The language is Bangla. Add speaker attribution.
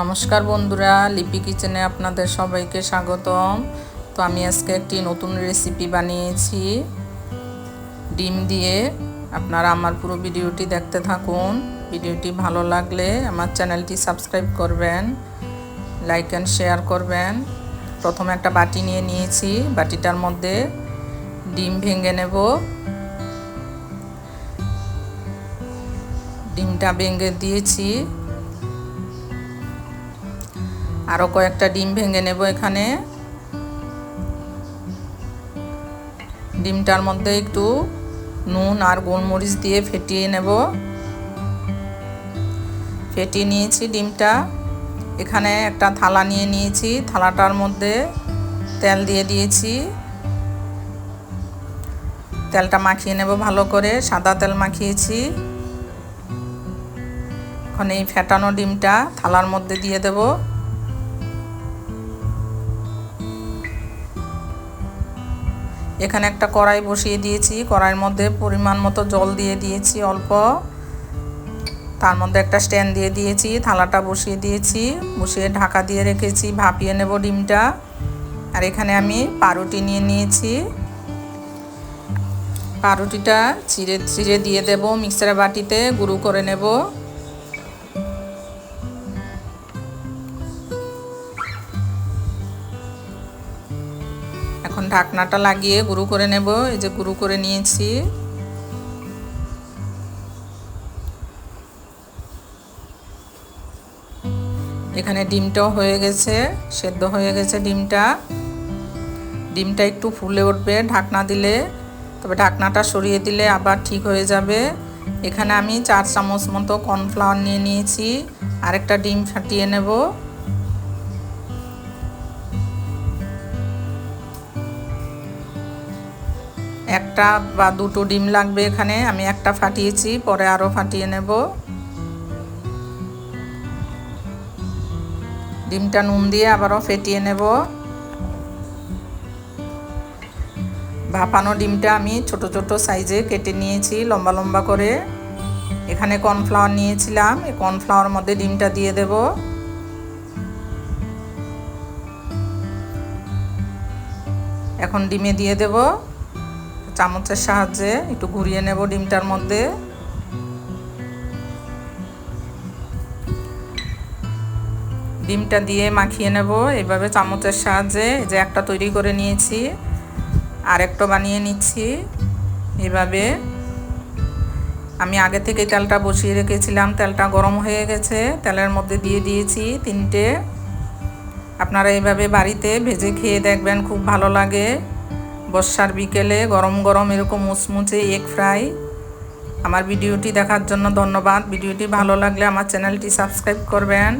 Speaker 1: নমস্কার বন্ধুরা, লিপি কিচেনে আপনাদের সবাইকে স্বাগতম। তো আমি আজকে একটি নতুন রেসিপি বানিয়েছি। ডিম দিয়ে আপনারা আমার পুরো ভিডিওটি দেখতে থাকুন। ভিডিওটি ভালো লাগলে আমার চ্যানেলটি সাবস্ক্রাইব করবেন, লাইক অ্যান্ড শেয়ার করবেন। প্রথমে একটা বাটি নিয়ে নিয়েছি। বাটিটার মধ্যে ডিম ভেঙে নেব। ডিমটা ভেঙে দিয়েছি। আরও কয়েকটা ডিম ভেঙে নেব এখানে। ডিমটার মধ্যে একটু নুন আর গোলমরিচ দিয়ে ফেটিয়ে নেব। ফেটিয়ে নিয়েছি ডিমটা। এখানে একটা থালা নিয়ে নিয়েছি। থালাটার মধ্যে তেল দিয়ে দিয়েছি। তেলটা মাখিয়ে নেব ভালো করে। সাদা তেল মাখিয়েছি। এখন এই ফেটানো ডিমটা থালার মধ্যে দিয়ে দেবো। এখানে একটা কড়াই বসিয়ে দিয়েছি, কড়াইয়ের মধ্যে পরিমাণ মতো জল দিয়ে দিয়েছি অল্প। তার মধ্যে একটা স্ট্যান্ড দিয়ে দিয়েছি, থালাটা বসিয়ে দিয়েছি, বসিয়ে ঢাকা দিয়ে রেখেছি, ভাপিয়ে নেব ডিমটা। আর এখানে আমি পাউরুটি নিয়ে নিয়েছি। পাউরুটিটা চিড়ে চিড়ে দিয়ে দেব, মিক্সারের বাটিতে গুঁড়ো করে নেব। এখন ঢাকনাটা লাগিয়ে গুঁড়ো করে নেব, এই যে গুঁড়ো করে নিয়েছি। এখানে ডিমটাও হয়ে গেছে, সেদ্ধ হয়ে গেছে ডিমটা। ডিমটা একটু ফুলে উঠবে ঢাকনা দিলে, তবে ঢাকনাটা সরিয়ে দিলে আবার ঠিক হয়ে যাবে। এখানে আমি চার চামচ মতো কর্নফ্লাওয়ার নিয়ে নিয়েছি, আরেকটা ডিম ফাটিয়ে নেব। একটা বা দুটো ডিম লাগবে এখানে, আমি একটা ফাটিয়েছি, পরে আরও ফাটিয়ে নেব। ডিমটা নুন দিয়ে আবারও ফেটিয়ে নেব। ভাপানো ডিমটা আমি ছোট ছোট সাইজে কেটে নিয়েছি, লম্বা লম্বা করে। এখানে কর্নফ্লাওয়ার নিয়েছিলাম, এই কর্নফ্লাওয়ার মধ্যে ডিমটা দিয়ে দেব। এখন ডিমে দিয়ে দেবো। চামচের সাহায্যে একটু ঘুরিয়ে নেব ডিমটার মধ্যে। ডিমটা দিয়ে মাখিয়ে নেব এইভাবে চামচের সাহায্যে যে একটা তৈরি করে নিয়েছি আর একটা বানিয়ে নিচ্ছি। এভাবে আমি আগে থেকে তেলটা বসিয়ে রেখেছিলাম, তেলটা গরম হয়ে গেছে, তেলের মধ্যে দিয়ে দিয়েছি তিনটে। আপনারা এইভাবে বাড়িতে ভেজে খেয়ে দেখবেন, খুব ভালো লাগে। বর্ষার বিকেলে গরম গরম এরকম মুচমুচে এগ ফ্রাই। আমার ভিডিওটি দেখার জন্য ধন্যবাদ। ভিডিওটি ভালো লাগলে আমার চ্যানেলটি সাবস্ক্রাইব করবেন।